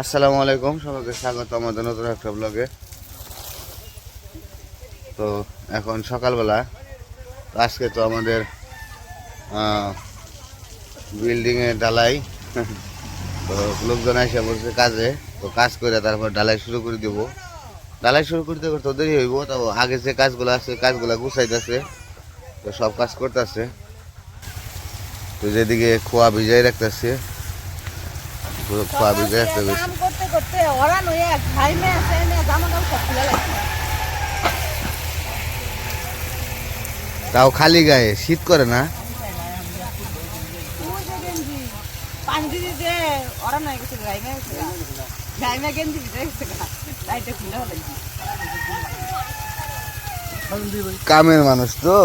আসসালামু আলাইকুম, সবাইকে স্বাগত আমাদের নতুন একটা ব্লগে তো এখন সকালবেলা আজকে তো আমাদের বিল্ডিংয়ে ডালাই। তো লোকজন এসে বলছে কাজে, তো কাজ করে তারপর ডালাই শুরু করে দিব। ডালাই শুরু করতে করতে দেরি হইব, তো আগে যে কাজগুলো আছে, কাজগুলো গুছাইতেছে, তো সব কাজ করতেছে। তো যেদিকে খোয়া ভিজাই রাখতেছে পুরো ভিজাই রাখতে গেছে কাম করতে করতে ওরান হয়ে ঘাইমে আছে এনে জামা কাপড় সব খুলে লাগছে তাও খালি গায়ে শীত করে না? পানি যে ওরান হয়ে গেছে ঘাইমে গেছে ঘাইমে গেঞ্জি ভিজে গেছে লাইটে খুলে লাগছে কামের মানুষ তো।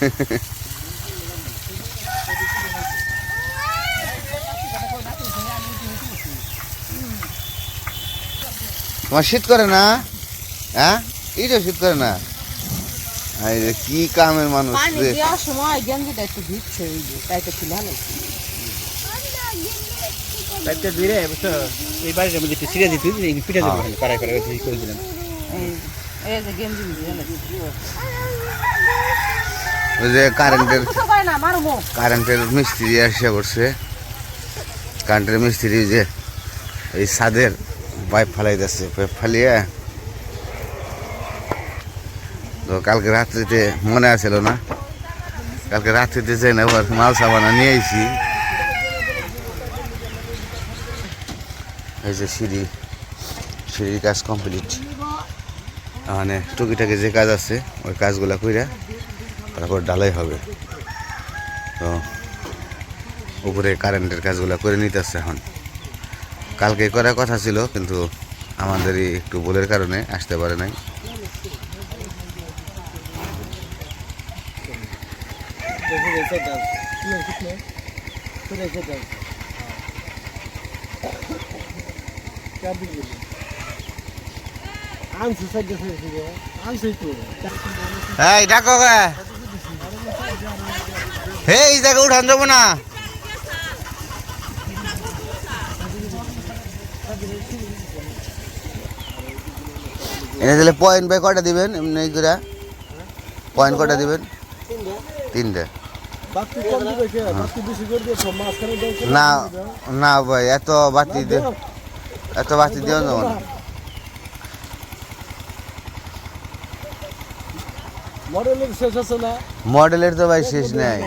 তোমার শীত করে না? হ্যাঁ? এই তো শীত করে না? এই যে কি কামের মানুষ রে। সময় গেঞ্জিটা একটু ভিজছে ওই যে লাইটে খুলে লাগছে। চারটে দুই রে বুঝছ? এই বাড়ির মধ্যে একটু ছিঁড়ে দিতে এই পিঠে দেবো হ্যাঁ। কড়াই কড়াই করে করে দিলাম। এই এই যে গেঞ্জি ভিজে ওই যে কারেন্টের কারেন্টের মিস্ত্রি আসে করছে কারেন্টের মিস্ত্রি যে এই ছাদের পাইপ ফালাইতেছে পাইপ ফালিয়ে। তো কালকে রাত্রিতে মনে আছিল না। কালকে রাত্রিতে যাই না আবার মাল সাবানা নিয়ে আইছি। এই যে সিঁড়ি, সিঁড়ির কাজ কমপ্লিট। মানে টুকিটাকি যে কাজ আছে, ওই কাজগুলা কইরা তারপর ডালাই হবে। তো উপরে কারেন্টের কাজগুলো করে নিতেছে এখন। কালকে করার কথা ছিল, কিন্তু আমাদেরই একটু ভুলের কারণে আসতে পারে নাই। এই, ডাকো গে। হে এই জায়গা উঠান যাব না। এনে দিলে পয়েন্ট বাই কটা দিবেন? এমনি করে? পয়েন্ট কটা দিবেন? তিনটে। না না ভাই এত বাতি দে এত বাতি দিও না। মডেলের না? মডেলের তো ভাই শেষ নেই।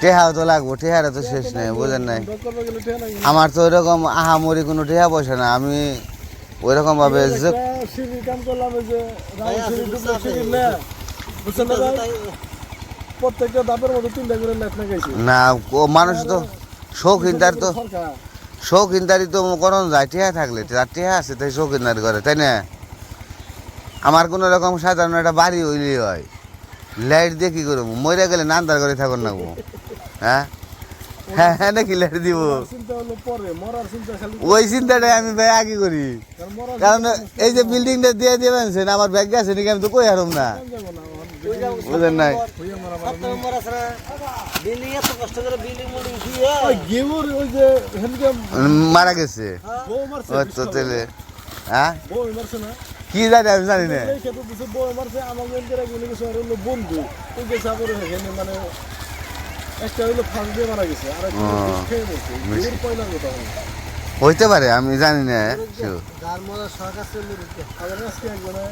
টেহাও তো লাগবো টেহারে তো শেষ নাই বুঝেন নাই? আমার তো ওইরকম আহামরি কোনো টেহা পয়সা না আমি ওইরকম ভাবে যে সিঁড়ির কাম করলাম যে সিঁড়ি ডুবলে সিঁড়ি না বুঝছেন না ভাই? প্রত্যেকটা দাপের মধ্যে তিনটা করে লেখ না গেছি। না ও মানুষ তো শৌখিন তার তো। শৌখিনদারি তো যায় টেহা থাকলে তার টেহা আছে তাই শৌখিনদারি করে তাই না? আমার কোনো রকম সাধারণ একটা বাড়ি হইলেই হয়। লাইট দিয়ে কি করব? মরে গেলে নান্দার করে থাকুন না গো। হ্যাঁ? হ্যাঁ হ্যাঁ নাকি লাইট দিব? ওই চিন্তাটাই আমি ভাই আগে করি। কারণ এই যে বিল্ডিংটা দিয়ে দিবেন সেন আমার ব্যাগ আছে নাকি আমি তো কই হারুম না? বুঝেন নাই? মারা মারা ওই গেউর ওই যে হেনকে মারা গেছে? হ্যাঁ? বউ মারছে না? কি জানি আমি জানি না। গেছে বন্ধু ওই যে সাগরে এখানে মানে একটা হইল ফাঁস দিয়ে মারা গেছে আর একটা ও, খেয়ে বলছে গেউর পয়লা কথা হইতে পারে আমি জানি না কেউ। মজা সরকার চলে দিচ্ছে আজকে একজনে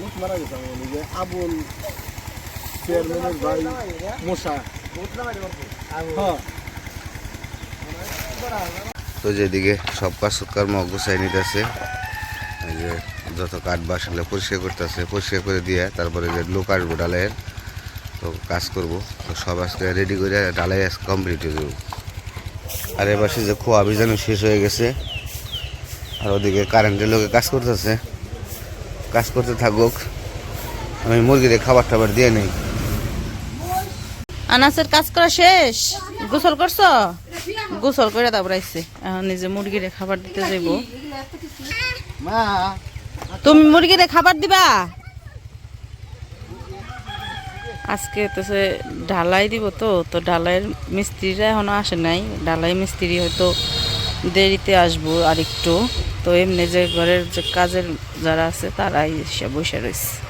লোক মারা গেছে আমার নিজে আবুল চেয়ারম্যানের ভাই মশা। হ্যাঁ। তো যেদিকে সব কাজ কর্ম গুছাই নিতেছে এই যে যত কাঠ বাসগুলো পরিষ্কার করতেছে পরিষ্কার করে দিয়ে তারপরে যে লোক আসব ডালাইয়ের তো কাজ করব। তো সব আজকে রেডি করে ডালাই আজ কমপ্লিট হয়ে যাব। আর এবার সে যে খোয়া বীজাণু শেষ হয়ে গেছে আর ওদিকে কারেন্টের লোকে কাজ করতেছে। কাজ করতে থাকুক। আমি মুরগিরে খাবার টাবার দিয়ে নেই। আনাসের কাজ করা শেষ? গোসল করছ? গোসল করে তারপর আইসে এখন নিজে মুরগিরে খাবার দিতে যাইব। তুমি মুরগিরে খাবার দিবা? আজকে তো সে ঢালাই দিব তো তো ঢালাইয়ের মিস্ত্রিরা এখনও আসে নাই। ঢালাই মিস্ত্রি হয়তো দেরিতে আসব আর একটু তো এমনি যে ঘরের যে কাজের যারা আছে তারাই এসে বসে রয়েছে।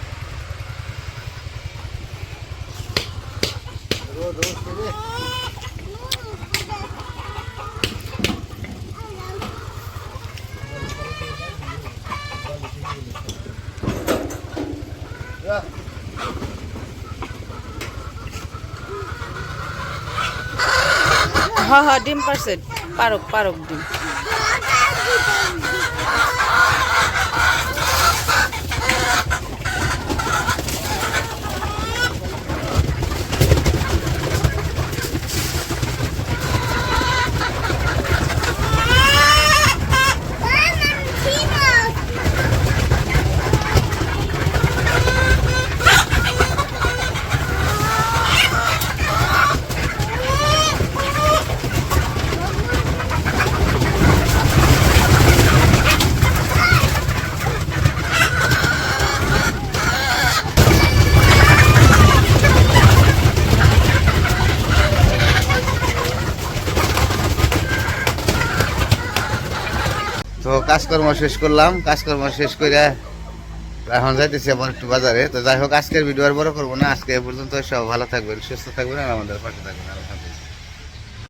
হ্যাঁ হ্যাঁ ডিম পারছে। পারক পারক ডিম। তো কাজকর্ম শেষ করলাম, কাজকর্ম শেষ করে এখন যাইতেছি আমার একটু বাজারে। তো যাই হোক, আজকের ভিডিও আর বড় করব না, আজকে এ পর্যন্ত সব ভালো থাকবেন, সুস্থ থাকবেন, আর আমাদের পাশে থাকবেন। আলহামদুলিল্লাহ